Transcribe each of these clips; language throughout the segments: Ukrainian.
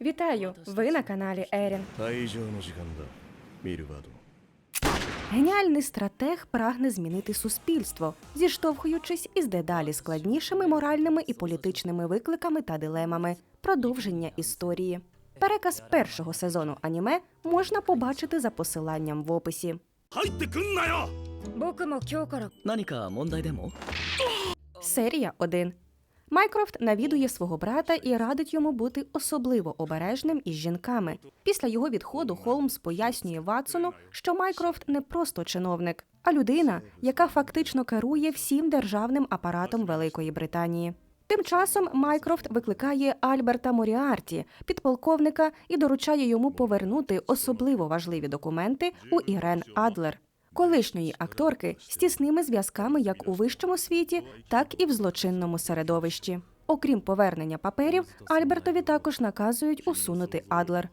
Вітаю! Ви на каналі Ерін. Геніальний стратег прагне змінити суспільство, зіштовхуючись із дедалі складнішими моральними і політичними викликами та дилемами. Продовження історії. Переказ першого сезону аніме можна побачити за посиланням в описі. Серія 1. Майкрофт навідує свого брата і радить йому бути особливо обережним із жінками. Після його відходу Холмс пояснює Ватсону, що Майкрофт не просто чиновник, а людина, яка фактично керує всім державним апаратом Великої Британії. Тим часом Майкрофт викликає Альберта Моріарті, підполковника, і доручає йому повернути особливо важливі документи у Ірен Адлер, колишньої акторки з тісними зв'язками як у вищому світі, так і в злочинному середовищі. Окрім повернення паперів, Альбертові також наказують усунути Адлер.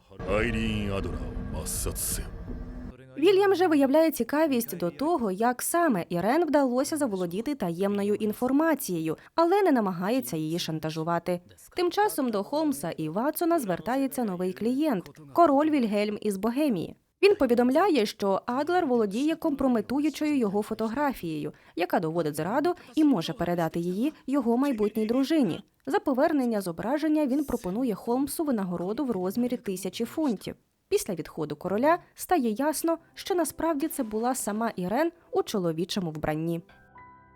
Вільям же виявляє цікавість до того, як саме Ірен вдалося заволодіти таємною інформацією, але не намагається її шантажувати. Тим часом до Холмса і Ватсона звертається новий клієнт король Вільгельм із Богемії. Він повідомляє, що Адлер володіє компрометуючою його фотографією, яка доводить зраду і може передати її його майбутній дружині. За повернення зображення він пропонує Холмсу винагороду в розмірі тисячі фунтів. Після відходу короля стає ясно, що насправді це була сама Ірен у чоловічому вбранні.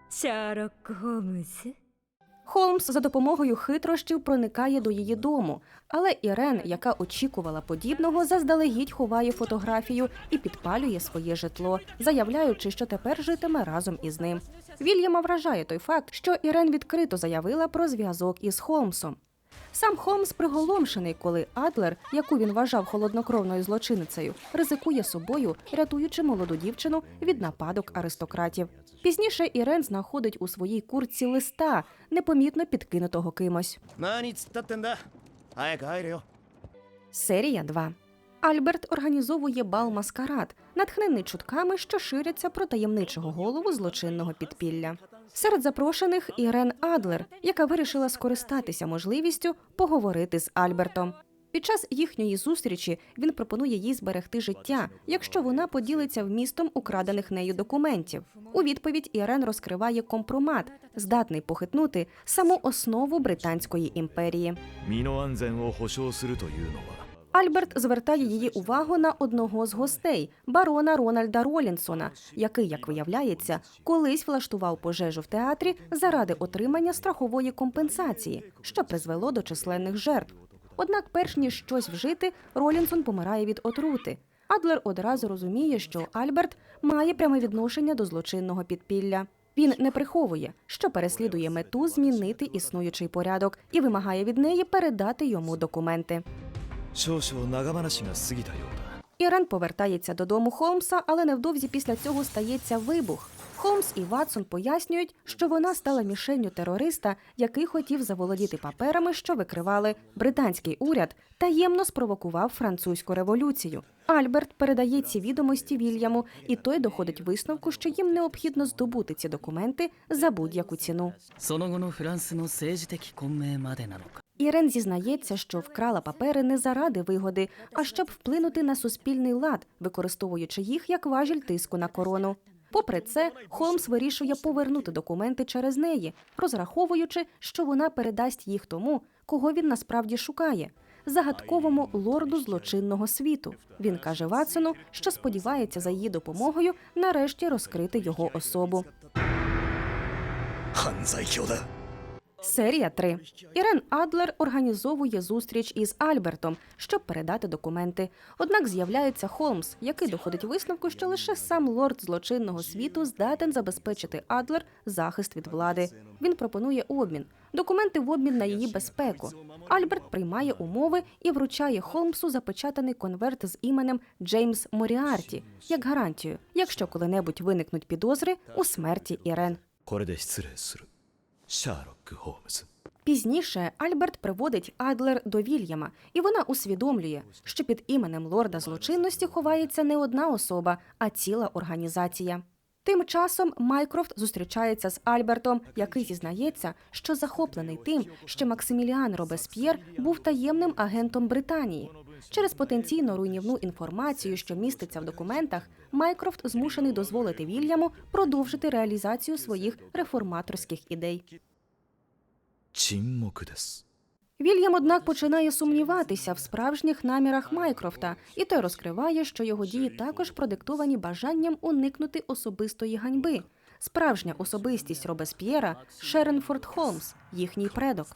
シャーロック・ホームズ Холмс за допомогою хитрощів проникає до її дому, але Ірен, яка очікувала подібного, заздалегідь ховає фотографію і підпалює своє житло, заявляючи, що тепер житиме разом із ним. Вільяма вражає той факт, що Ірен відкрито заявила про зв'язок із Холмсом. Сам Холмс приголомшений, коли Адлер, яку він вважав холоднокровною злочиницею, ризикує собою, рятуючи молоду дівчину від нападок аристократів. Пізніше Ірен знаходить у своїй курці листа, непомітно підкинутого кимось. Серія 2. Альберт організовує бал маскарад, натхнений чутками, що ширяться про таємничого голову злочинного підпілля. Серед запрошених Ірен Адлер, яка вирішила скористатися можливістю поговорити з Альбертом. Під час їхньої зустрічі він пропонує їй зберегти життя, якщо вона поділиться вмістом украдених нею документів. У відповідь Ірен розкриває компромат, здатний похитнути саму основу британської імперії. Альберт звертає її увагу на одного з гостей барона Рональда Ролінсона, який, як виявляється, колись влаштував пожежу в театрі заради отримання страхової компенсації, що призвело до численних жертв. Однак, перш ніж щось вжити, Ролінсон помирає від отрути. Адлер одразу розуміє, що Альберт має пряме відношення до злочинного підпілля. Він не приховує, що переслідує мету змінити існуючий порядок і вимагає від неї передати йому документи. 少々長話が過ぎたようだ Ірен повертається додому Холмса, але невдовзі після цього стається вибух. Холмс і Ватсон пояснюють, що вона стала мішенню терориста, який хотів заволодіти паперами, що викривали британський уряд, таємно спровокував французьку революцію. Альберт передає ці відомості Вільяму, і той доходить висновку, що їм необхідно здобути ці документи за будь-яку ціну. その後のフランスの政治的混迷までなのか Ірен зізнається, що вкрала папери не заради вигоди, а щоб вплинути на суспільний лад, використовуючи їх як важіль тиску на корону. Попри це, Холмс вирішує повернути документи через неї, розраховуючи, що вона передасть їх тому, кого він насправді шукає загадковому лорду злочинного світу. Він каже Ватсону, що сподівається за її допомогою нарешті розкрити його особу. Серія 3. Ірен Адлер організовує зустріч із Альбертом, щоб передати документи. Однак з'являється Холмс, який доходить висновку, що лише сам лорд злочинного світу здатен забезпечити Адлер захист від влади. Він пропонує обмін. Документи в обмін на її безпеку. Альберт приймає умови і вручає Холмсу запечатаний конверт з іменем Джеймс Моріарті як гарантію, якщо коли-небудь виникнуть підозри у смерті Ірен. Шарлок Холмс. Пізніше Альберт приводить Адлер до Вільяма, і вона усвідомлює, що під іменем лорда злочинності ховається не одна особа, а ціла організація. Тим часом Майкрофт зустрічається з Альбертом, який зізнається, що захоплений тим, що Максиміліан Робесп'єр був таємним агентом Британії, Через потенційно руйнівну інформацію, що міститься в документах, Майкрофт змушений дозволити Вільяму продовжити реалізацію своїх реформаторських ідей. Вільям, однак, починає сумніватися в справжніх намірах Майкрофта, і той розкриває, що його дії також продиктовані бажанням уникнути особистої ганьби. Справжня особистість Робесп'єра Шеренфорд Холмс, їхній предок.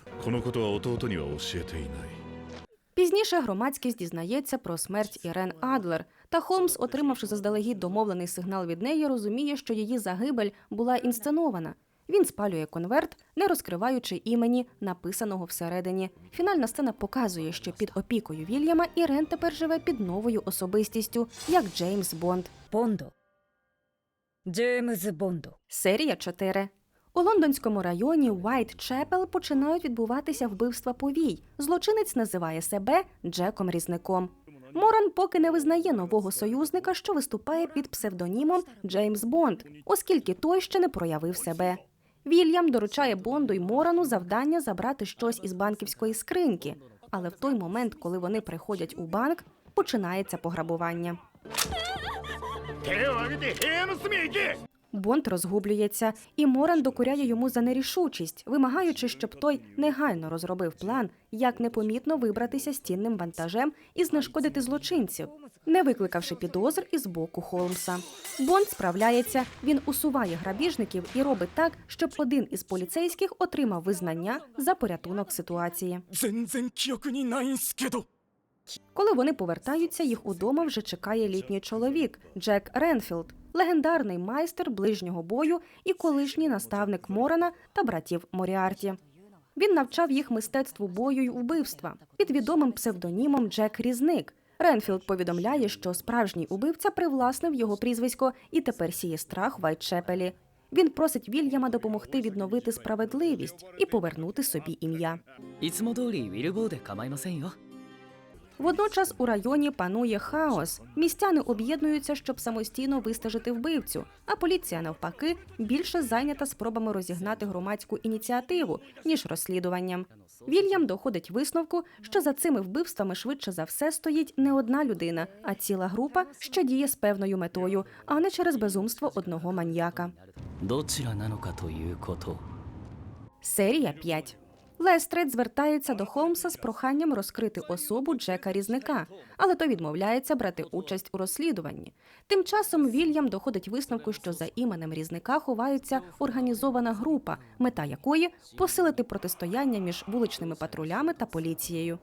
Пізніше громадськість дізнається про смерть Ірен Адлер. Та Холмс, отримавши заздалегідь домовлений сигнал від неї, розуміє, що її загибель була інсценована. Він спалює конверт, не розкриваючи імені, написаного всередині. Фінальна сцена показує, що під опікою Вільяма Ірен тепер живе під новою особистістю, як Джеймс Бонд. Бондо. Джеймс Бондо. Серія 4. У лондонському районі Уайт-Чепел починають відбуватися вбивства повій. Злочинець називає себе Джеком Різником. Моран поки не визнає нового союзника, що виступає під псевдонімом Джеймс Бонд, оскільки той ще не проявив себе. Вільям доручає Бонду й Морану завдання забрати щось із банківської скриньки. Але в той момент, коли вони приходять у банк, починається пограбування. Бонд розгублюється, і Моран докоряє йому за нерішучість, вимагаючи, щоб той негайно розробив план, як непомітно вибратися з цінним вантажем і знешкодити злочинців, не викликавши підозр із боку Холмса. Бонд справляється, він усуває грабіжників і робить так, щоб один із поліцейських отримав визнання за порятунок ситуації. Коли вони повертаються, їх удома вже чекає літній чоловік Джек Ренфілд, легендарний майстер ближнього бою і колишній наставник Морана та братів Моріарті. Він навчав їх мистецтву бою й убивства під відомим псевдонімом Джек Різник. Ренфілд повідомляє, що справжній убивця привласнив його прізвисько і тепер сіє страх Вайтчепелі. Він просить Вільяма допомогти відновити справедливість і повернути собі ім'я. Водночас у районі панує хаос. Містяни об'єднуються, щоб самостійно вистежити вбивцю. А поліція, навпаки, більше зайнята спробами розігнати громадську ініціативу ніж розслідуванням. Вільям доходить висновку, що за цими вбивствами швидше за все стоїть не одна людина, а ціла група, що діє з певною метою, а не через безумство одного маньяка. Серія 5 Лестрейд звертається до Холмса з проханням розкрити особу Джека Різника, але той відмовляється брати участь у розслідуванні. Тим часом Вільям доходить висновку, що за іменем різника ховається організована група, мета якої посилити протистояння між вуличними патрулями та поліцією.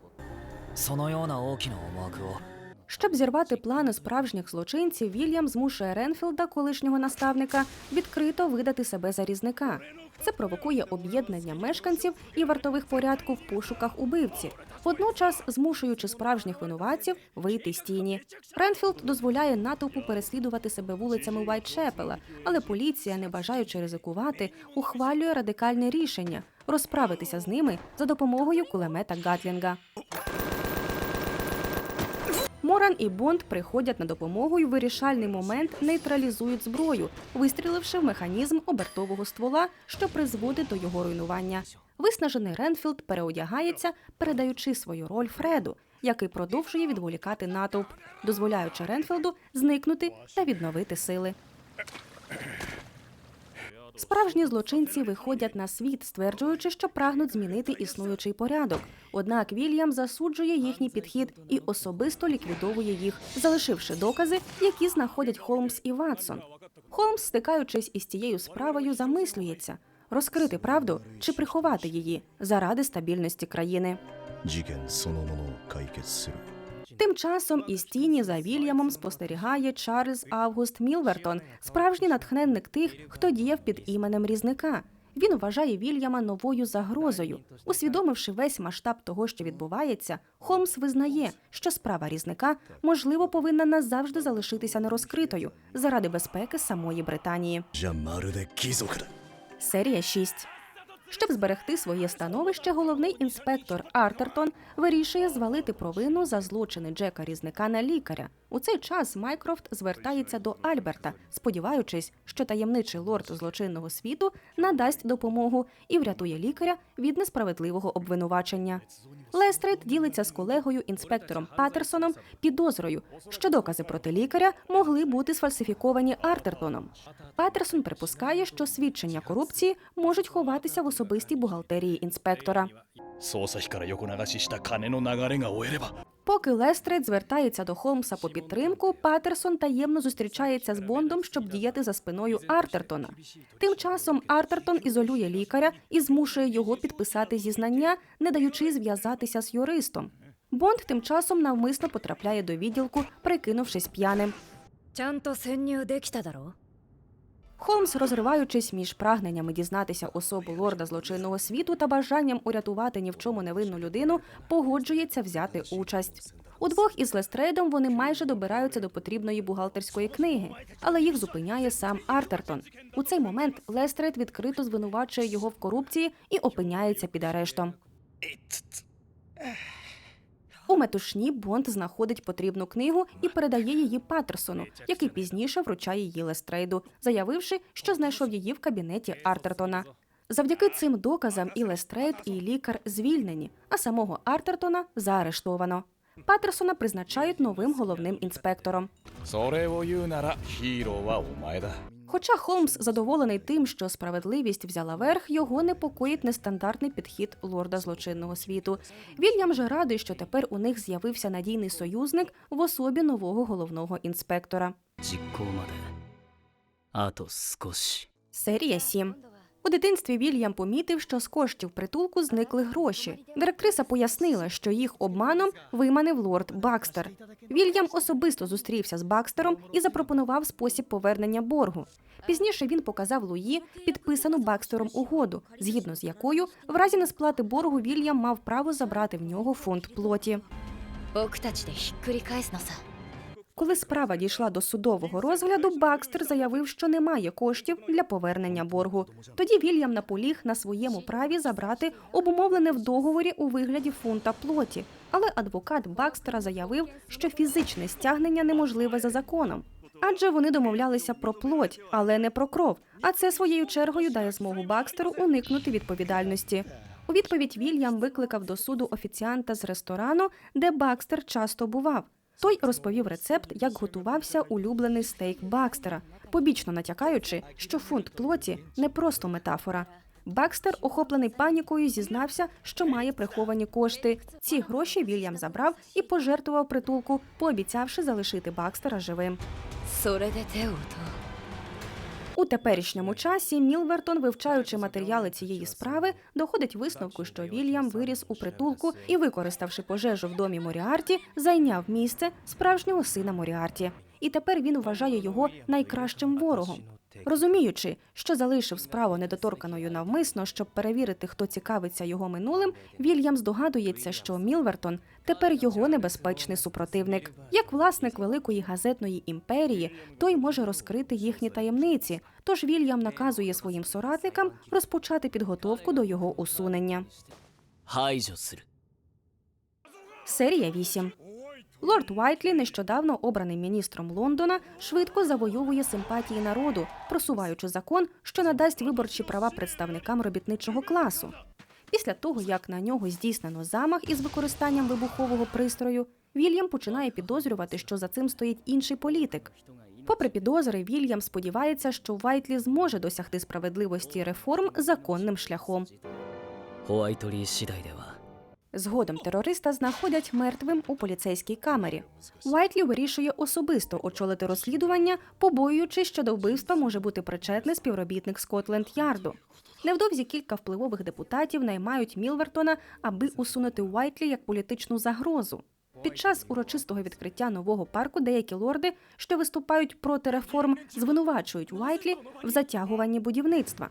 そのような大きな思惑を щоб зірвати плани справжніх злочинців, Вільям змушує Ренфілда, колишнього наставника, відкрито видати себе за різника. Це провокує об'єднання мешканців і вартових порядку в пошуках убивці, водночас змушуючи справжніх винуватців вийти з тіні. Ренфілд дозволяє натовпу переслідувати себе вулицями Вайтшепела, але поліція, не бажаючи ризикувати, ухвалює радикальне рішення розправитися з ними за допомогою кулемета Гатлінга. Моран і Бонд приходять на допомогу і в вирішальний момент нейтралізують зброю, вистріливши в механізм обертового ствола, що призводить до його руйнування. Виснажений Ренфілд переодягається, передаючи свою роль Фреду, який продовжує відволікати натовп, дозволяючи Ренфілду зникнути та відновити сили. Справжні злочинці виходять на світ, стверджуючи, що прагнуть змінити існуючий порядок. Однак Вільям засуджує їхній підхід і особисто ліквідовує їх, залишивши докази, які знаходять Холмс і Ватсон. Холмс, стикаючись із цією справою, замислюється розкрити правду чи приховати її заради стабільності країни. 事件そのものを解決する Тим часом і стіні за Вільямом спостерігає Чарльз Август Мілвертон, справжній натхненник тих, хто діяв під іменем різника. Він вважає Вільяма новою загрозою. Усвідомивши весь масштаб того, що відбувається, Холмс визнає, що справа різника можливо повинна назавжди залишитися нерозкритою заради безпеки самої Британії. Серія 6 щоб зберегти своє становище, головний інспектор Артертон вирішує звалити провину за злочини Джека Різника на лікаря. У цей час Майкрофт звертається до Альберта, сподіваючись, що таємничий лорд злочинного світу надасть допомогу і врятує лікаря від несправедливого обвинувачення. Лестрейд ділиться з колегою інспектором Патерсоном підозрою, що докази проти лікаря могли бути сфальсифіковані Артертоном. Патерсон припускає, що свідчення корупції можуть ховатися в особистій бухгалтерії інспектора. Поки Лестрейд звертається до Холмса по підтримку, Патерсон таємно зустрічається з Бондом, щоб діяти за спиною Артертона. Тим часом Артертон ізолює лікаря і змушує його підписати зізнання, не даючи зв'язатися з юристом. Бонд тим часом навмисно потрапляє до відділку, прикинувшись п'яним. Холмс, розриваючись між прагненнями дізнатися особу лорда злочинного світу та бажанням урятувати ні в чому невинну людину, погоджується взяти участь. Удвох із Лестрейдом вони майже добираються до потрібної бухгалтерської книги, але їх зупиняє сам Артертон. У цей момент Лестрейд відкрито звинувачує його в корупції і опиняється під арештом. У метушні Бонд знаходить потрібну книгу і передає її Патерсону, який пізніше вручає її Лестрейду, заявивши, що знайшов її в кабінеті Артертона. Завдяки цим доказам і Лестрейд, і лікар звільнені, а самого Артертона заарештовано. Патерсона призначають новим головним інспектором. Хоча Холмс задоволений тим, що справедливість взяла верх, його непокоїть нестандартний підхід лорда злочинного світу. Вільям же радий, що тепер у них з'явився надійний союзник в особі нового головного інспектора. Серія 7. У дитинстві Вільям помітив, що з коштів притулку зникли гроші. Директриса пояснила, що їх обманом виманив лорд Бакстер. Вільям особисто зустрівся з Бакстером і запропонував спосіб повернення боргу. Пізніше він показав Луї підписану Бакстером угоду, згідно з якою в разі несплати боргу Вільям мав право забрати в нього фунт плоті. 僕たちでひっくり返すのさ коли справа дійшла до судового розгляду, Бакстер заявив, що немає коштів для повернення боргу. Тоді Вільям наполіг на своєму праві забрати обумовлене в договорі у вигляді фунта плоті. Але адвокат Бакстера заявив, що фізичне стягнення неможливе за законом. Адже вони домовлялися про плоть, але не про кров. А це своєю чергою дає змогу Бакстеру уникнути відповідальності. У відповідь Вільям викликав до суду офіціанта з ресторану, де Бакстер часто бував. Той розповів рецепт, як готувався улюблений стейк Бакстера, побічно натякаючи, що фунт плоті не просто метафора. Бакстер, охоплений панікою, зізнався, що має приховані кошти. Ці гроші Вільям забрав і пожертвував притулку, пообіцявши залишити Бакстера живим. У теперішньому часі Мілвертон, вивчаючи матеріали цієї справи, доходить висновку, що Вільям виріс у притулку і, використавши пожежу в домі Моріарті, зайняв місце справжнього сина Моріарті. І тепер він вважає його найкращим ворогом. Розуміючи, що залишив справу недоторканою навмисно, щоб перевірити, хто цікавиться його минулим. Вільям здогадується, що Мілвертон тепер його небезпечний супротивник. Як власник великої газетної імперії, той може розкрити їхні таємниці. Тож Вільям наказує своїм соратникам розпочати підготовку до його усунення. Серія 8. Лорд Уайтлі, нещодавно обраний міністром Лондона, швидко завойовує симпатії народу, просуваючи закон, що надасть виборчі права представникам робітничого класу. Після того, як на нього здійснено замах із використанням вибухового пристрою, Вільям починає підозрювати, що за цим стоїть інший політик. Попри підозри, Вільям сподівається, що Вайтлі зможе досягти справедливості реформ законним шляхом. Згодом терориста знаходять мертвим у поліцейській камері. Вайтлі вирішує особисто очолити розслідування, побоюючись, що до вбивства може бути причетний співробітник Скотленд Ярду. Невдовзі кілька впливових депутатів наймають Мілвертона, аби усунути Уайтлі як політичну загрозу. Під час урочистого відкриття нового парку деякі лорди, що виступають проти реформ, звинувачують Уайтлі в затягуванні будівництва.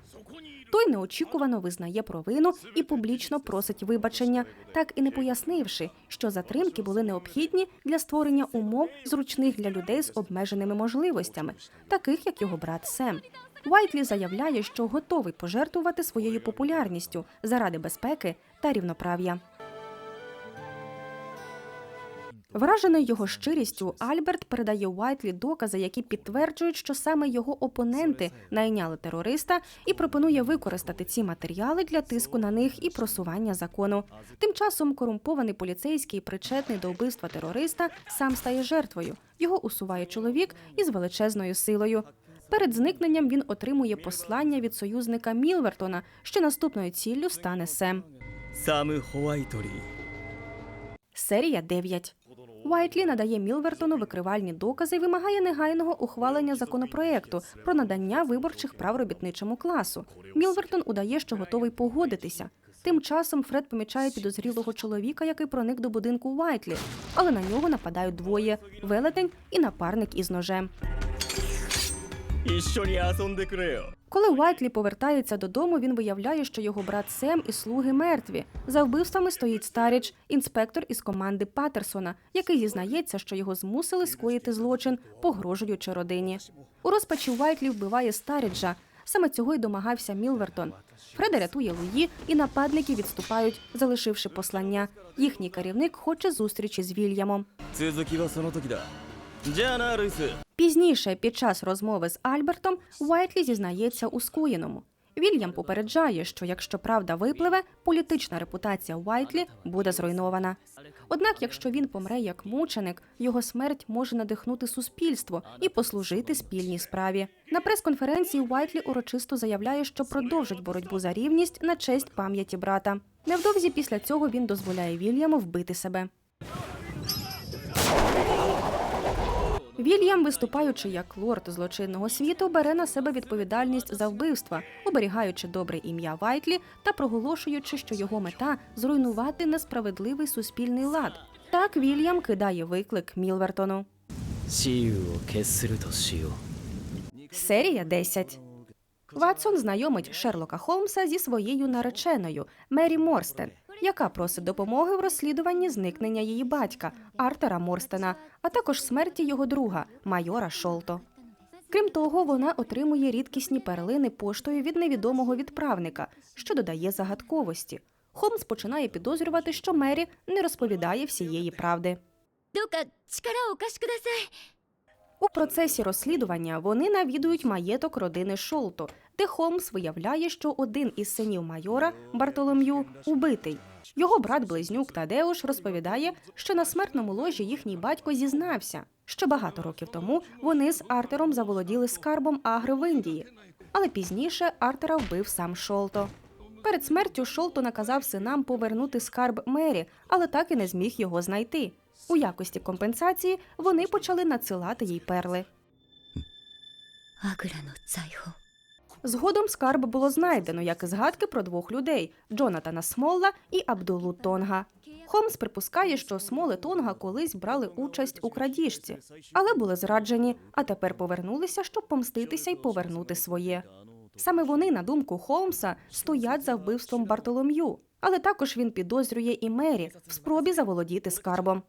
Той неочікувано визнає провину і публічно просить вибачення, так і не пояснивши, що затримки були необхідні для створення умов, зручних для людей з обмеженими можливостями, таких як його брат Сем. Уайтлі заявляє, що готовий пожертвувати своєю популярністю заради безпеки та рівноправ'я. Вражений його щирістю, Альберт передає Уайтлі докази, які підтверджують, що саме його опоненти найняли терориста і пропонує використати ці матеріали для тиску на них і просування закону. Тим часом корумпований поліцейський, причетний до вбивства терориста, сам стає жертвою. Його усуває чоловік із величезною силою. Перед зникненням він отримує послання від союзника Мілвертона, що наступною ціллю стане Сем. Саме Хуайторі. Серія 9. Уайтлі надає Мілвертону викривальні докази і вимагає негайного ухвалення законопроекту про надання виборчих прав робітничому класу. Мілвертон удає, що готовий погодитися. Тим часом Фред помічає підозрілого чоловіка, який проник до будинку Уайтлі, але на нього нападають двоє велетень і напарник із ножем. Коли Уайтлі повертається додому, він виявляє, що його брат Сем і слуги мертві. За вбивствами стоїть Старіч, інспектор із команди Патерсона, який зізнається, що його змусили скоїти злочин, погрожуючи родині. У розпачі Уайтлі вбиває Старіджа. Саме цього й домагався Мілвертон. Фреда рятує Луї, і нападники відступають, залишивши послання. Їхній керівник хоче зустрічі з Вільямом. Діана Риси. Пізніше, під час розмови з Альбертом, Уайтлі зізнається у Скуєному. Вільям попереджає, що якщо правда випливе, політична репутація Уайтлі буде зруйнована. Однак, якщо він помре як мученик, його смерть може надихнути суспільство і послужити спільній справі. На прес-конференції Уайтлі урочисто заявляє, що продовжить боротьбу за рівність на честь пам'яті брата. Невдовзі після цього він дозволяє Вільяму вбити себе. Вільям, виступаючи як лорд злочинного світу, бере на себе відповідальність за вбивства, оберігаючи добре ім'я Вайтлі та проголошуючи, що його мета зруйнувати несправедливий суспільний лад. Так Вільям кидає виклик Мілвертону. Серія 10. Ватсон знайомить Шерлока Холмса зі своєю нареченою Мері Морстен, яка просить допомоги в розслідуванні зникнення її батька Артера Морстена, а також смерті його друга майора Шолто. Крім того, вона отримує рідкісні перлини поштою від невідомого відправника, що додає загадковості. Холмс починає підозрювати, що Мері не розповідає всієї правди. У процесі розслідування вони навідують маєток родини Шолто, де Холмс виявляє, що один із синів майора Бартолом'ю убитий. Його брат-близнюк Тадеуш розповідає, що на смертному ложі їхній батько зізнався, що багато років тому вони з Артером заволоділи скарбом Агри в Індії. Але пізніше Артера вбив сам Шолто. Перед смертю Шолто наказав синам повернути скарб Мері, але так і не зміг його знайти. У якості компенсації вони почали надсилати їй перли. Згодом скарб було знайдено як і згадки про двох людей Джонатана Смолла і Абдулу Тонга. Холмс припускає, що Смол Тонга колись брали участь у крадіжці, але були зраджені, а тепер повернулися, щоб помститися і повернути своє. Саме вони, на думку Холмса, стоять за вбивством Бартолом'ю. Але також він підозрює і мері в спробі заволодіти скарбом.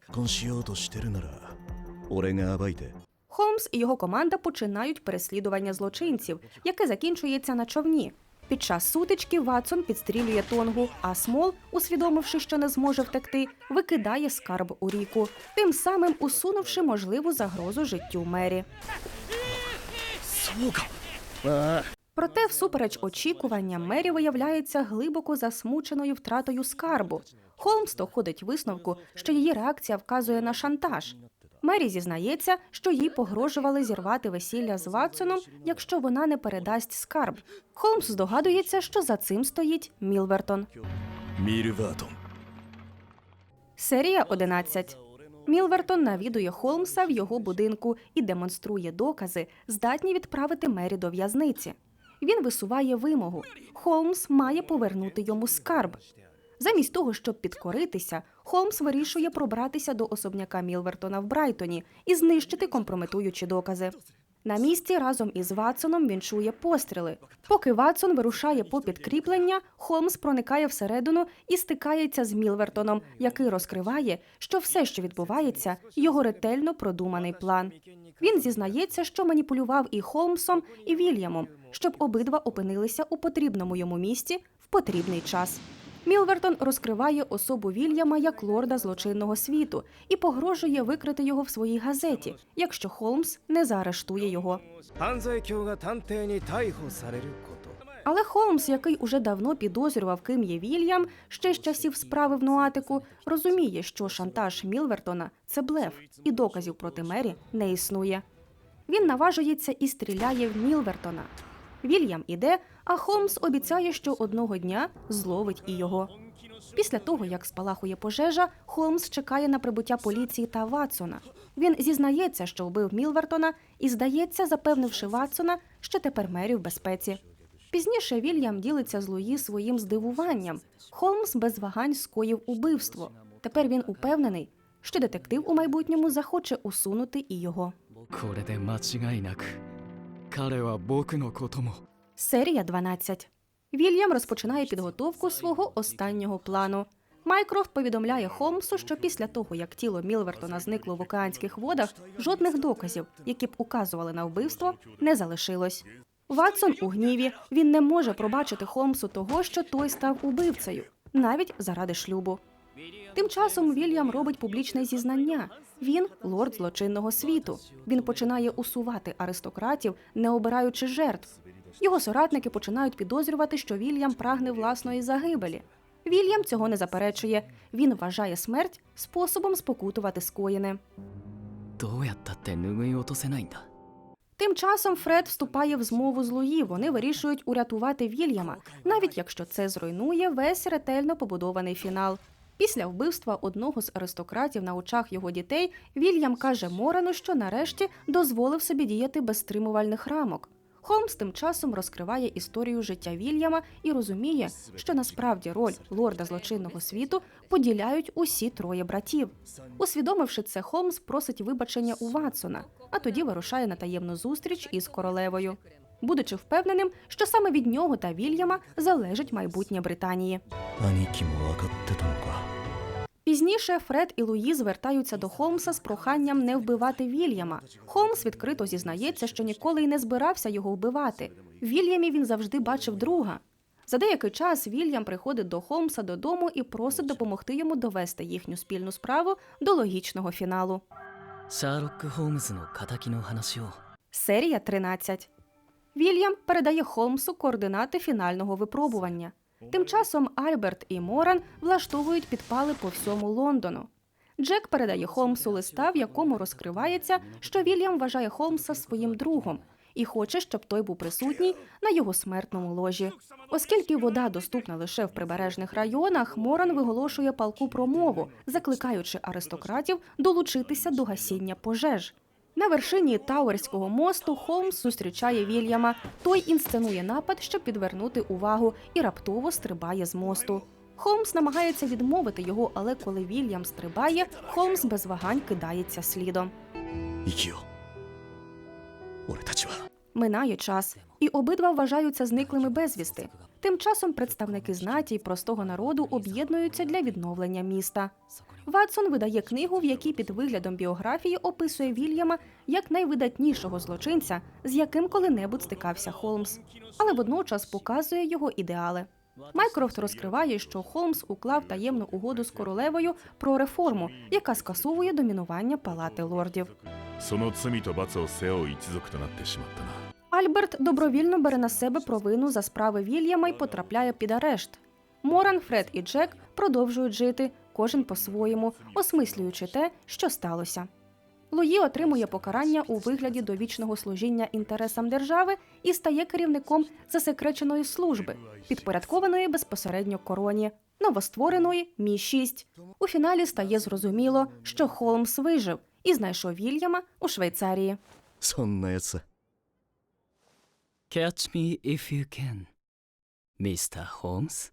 Холмс і його команда починають переслідування злочинців, яке закінчується на човні. Під час сутички Ватсон підстрілює тонгу, а смол, усвідомивши, що не зможе втекти, викидає скарб у ріку, тим самим усунувши можливу загрозу життю мері. Проте, всупереч очікуванням, Мері виявляється глибоко засмученою втратою скарбу. Холмс доходить висновку, що її реакція вказує на шантаж. Мері зізнається, що їй погрожували зірвати весілля з Ватсоном, якщо вона не передасть скарб. Холмс здогадується, що за цим стоїть Мілвертон. Мільвертон. Серія 11. Мілвертон навідує Холмса в його будинку і демонструє докази, здатні відправити Мері до в'язниці. Він висуває вимогу. Холмс має повернути йому скарб. Замість того, щоб підкоритися, Холмс вирішує пробратися до особняка Мілвертона в Брайтоні і знищити компрометуючі докази. На місці разом із Ватсоном він чує постріли. Поки Ватсон вирушає по підкріплення, Холмс проникає всередину і стикається з Мілвертоном, який розкриває, що все, що відбувається, його ретельно продуманий план. Він зізнається, що маніпулював і Холмсом, і Вільямом, щоб обидва опинилися у потрібному йому місці в потрібний час. Мілвертон розкриває особу Вільяма як лорда злочинного світу і погрожує викрити його в своїй газеті, якщо Холмс не заарештує його. Але Холмс, який уже давно підозрював, ким є Вільям, ще з часів справи в Нуатику, розуміє, що шантаж Мілвертона це блеф, і доказів проти мері не існує. Він наважується і стріляє в Мілвертона. Вільям іде, а Холмс обіцяє, що одного дня зловить і його. Після того, як спалахує пожежа, Холмс чекає на прибуття поліції та Ватсона. Він зізнається, що вбив Мілвертона, і здається, запевнивши Ватсона, що тепер Мері в безпеці. Пізніше Вільям ділиться з Луї своїм здивуванням. Холмс без вагань скоїв убивство. Тепер він упевнений, що детектив у майбутньому захоче усунути і його. Серія 12. Вільям розпочинає підготовку свого останнього плану. Майкрофт повідомляє Холмсу, що після того, як тіло Мілвертона зникло в океанських водах, жодних доказів, які б указували на вбивство, не залишилось. Ватсон у гніві. Він не може пробачити Холмсу того, що той став убивцею, навіть заради шлюбу. Тим часом Вільям робить публічне зізнання. Він лорд злочинного світу. Він починає усувати аристократів, не обираючи жертв. Його соратники починають підозрювати, що Вільям прагне власної загибелі. Вільям цього не заперечує. Він вважає смерть способом спокутувати скоєне. Тим часом Фред вступає в змову з Луї. Вони вирішують урятувати Вільяма, навіть якщо це зруйнує весь ретельно побудований фінал. Після вбивства одного з аристократів на очах його дітей Вільям каже Морану, що нарешті дозволив собі діяти без стримувальних рамок. Холмс тим часом розкриває історію життя Вільяма і розуміє, що насправді роль лорда злочинного світу поділяють усі троє братів. Усвідомивши це, Холмс просить вибачення у Ватсона, а тоді вирушає на таємну зустріч із королевою, будучи впевненим, що саме від нього та Вільяма залежить майбутнє Британії. Пізніше Фред і Луї звертаються до Холмса з проханням не вбивати Вільяма. Холмс відкрито зізнається, що ніколи й не збирався його вбивати. Вільямі він завжди бачив друга. За деякий час Вільям приходить до Холмса додому і просить допомогти йому довести їхню спільну справу до логічного фіналу. Серія 13 Вільям передає Холмсу координати фінального випробування. Тим часом Альберт і Моран влаштовують підпали по всьому Лондону. Джек передає Холмсу листа, в якому розкривається, що Вільям вважає Холмса своїм другом і хоче, щоб той був присутній на його смертному ложі. Оскільки вода доступна лише в прибережних районах, Моран виголошує палку промову, закликаючи аристократів долучитися до гасіння пожеж. На вершині Тауерського мосту Холмс зустрічає Вільяма. Той інсценує напад, щоб підвернути увагу, і раптово стрибає з мосту. Холмс намагається відмовити його, але коли Вільям стрибає, Холмс без вагань кидається слідом. Минає час, і обидва вважаються зниклими безвісти. Тим часом представники знаті й простого народу об'єднуються для відновлення міста. Ватсон видає книгу, в якій під виглядом біографії описує Вільяма як найвидатнішого злочинця, з яким коли-небудь стикався Холмс, але водночас показує його ідеали. Майкрофт розкриває, що Холмс уклав таємну угоду з королевою про реформу, яка скасовує домінування палати лордів. その罪と罰を背負う一族となってしまったな Альберт добровільно бере на себе провину за справи Вільяма і потрапляє під арешт. Моран, Фред і Джек продовжують жити, кожен по-своєму, осмислюючи те, що сталося. Луї отримує покарання у вигляді довічного служіння інтересам держави і стає керівником засекреченої служби, підпорядкованої безпосередньо короні, новоствореної мі 6 У фіналі стає зрозуміло, що Холмс вижив і знайшов Вільяма у Швейцарії. Сонне це. Catch me if you can, Mr. Holmes.